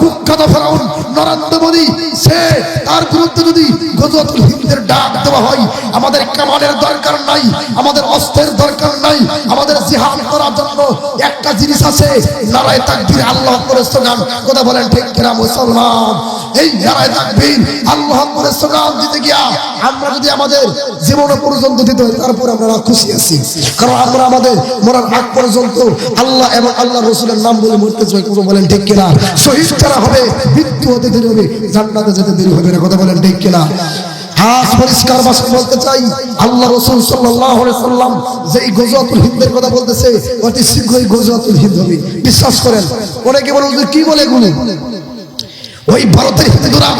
কুখ্যাত ফেরাউন নরেন্দ্র মোদী সে তার বিরুদ্ধে যদি গজওয়াতুল হিন্দের ডাক দেওয়া হয়, আমাদের কামানের দরকার নাই, আমাদের অস্ত্রের দরকার নাই, আমাদের জিহাদ করার জন্য একটা জিনিস আছে, নারায় তাকবীর আল্লাহ করে স্লোগান কথা বলেন ঠিক কিনা মুসলমান? এই নারায় তাকবীর আল্লাহ করে স্লোগান দিতে গিয়া আমরা যদি আমাদের জীবন পর্যন্ত দিতে হয়, তারপর আমরা খুশি আছি। কারণ আমরা আমাদের মরার আগ পর্যন্ত আল্লাহ এবং আল্লাহ রসুলের নাম বলে মরতে চাই, কথা বলেন ঠিক কিনা? শহীদ যারা হবে, মৃত্যু হতে দেরি হবে, জান্নাতে যেতে দেরি হবে না কথা বলেন ঠিক কিনা? পরিষ্কার বিশ্বাস করেন, অনেকে কি বলে এগুলো? ওই ভারতের হিন্দুরা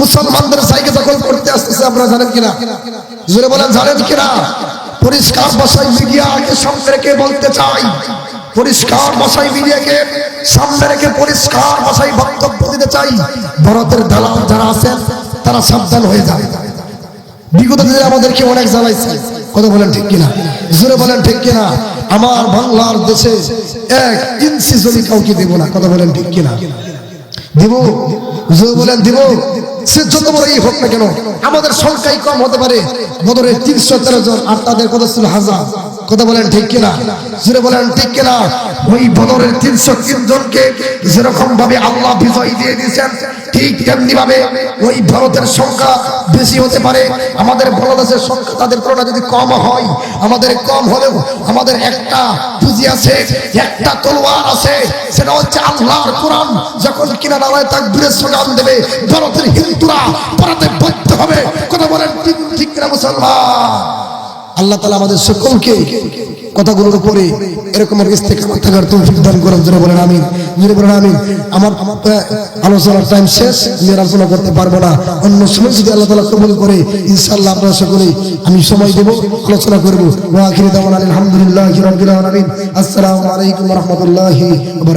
মুসলমানদের জায়গা দখল করতে আসতেছে, আপনারা জানেন কিনা? জোরে বলেন, জানেন কিনা? পরিষ্কার ভাষায় মিডিয়াকে সামনে রেখে বলতে চাই, পরিষ্কার ভাষায় মিডিয়াকে সামনে রেখে পরিষ্কার ভাষায় বক্তব্য দিতে চাই। ভারতের দালাল যারা আছেন, তারা সাবধান হয়ে যাবে বিগত দিনে আমাদেরকে অনেক জ্বালাইছে। কথা বলেন ঠিক কিনা? জোরে বলেন ঠিক কিনা? আমার বাংলার দেশে এক ইঞ্চি জমি কাউকে দেব না। কথা বলেন ঠিক কিনা? দিব? জোরে বলেন দিব? সে যত বড়ই হোক না কেন, আমাদের সংখ্যাই কম হতে পারে। বদরের তিনশো তেরো জন, আর তাদের কথা ছিল হাজার। কথা বলেন ঠিক কিনা? সেটা বলেন ঠিক কিনা? ওই বদরের তিনশো তিন জনকে যেরকম ভাবে আল্লাহ বিজয় দিয়ে দিয়েছেন, ঠিক তেমনি ভাবে ওই ভারতের সংখ্যা বেশি হতে পারে। আমাদের বাংলাদেশের সংখ্যা তাদের তুলনায় যদি কম হয়, আমাদের কম হলেও আমাদের একটা পুঁজি আছে, একটা তলোয়ার আছে, সেটা হচ্ছে আল্লাহর কোরআন। যখন কিনা নারায় তাকবীরের স্লোগান দেবে, ভারতের হিন্দুরা পড়াতে বাধ্য হবে। কথা বলেন, ঠিক কিনা মুসলমান? আল্লাহ তালা আমাদের সকলকে কথাগুলোর উপরে এরকম ইস্তেকামত থাকার তৌফিক দান করেন জোরে বলেন আমিন। জোরে বলেন আমিন, আমার আলোচনার টাইম শেষ, আমি আলোচনা করতে পারব না। অন্য সময় যদি আল্লাহ তালা কবুল করে, ইনশাআল্লাহ আশা করি আমি সময় দেব, আলোচনা করব। আলহামদুলিল্লাহ আসসালামু আলাইকুম রাহমাতুল্লাহি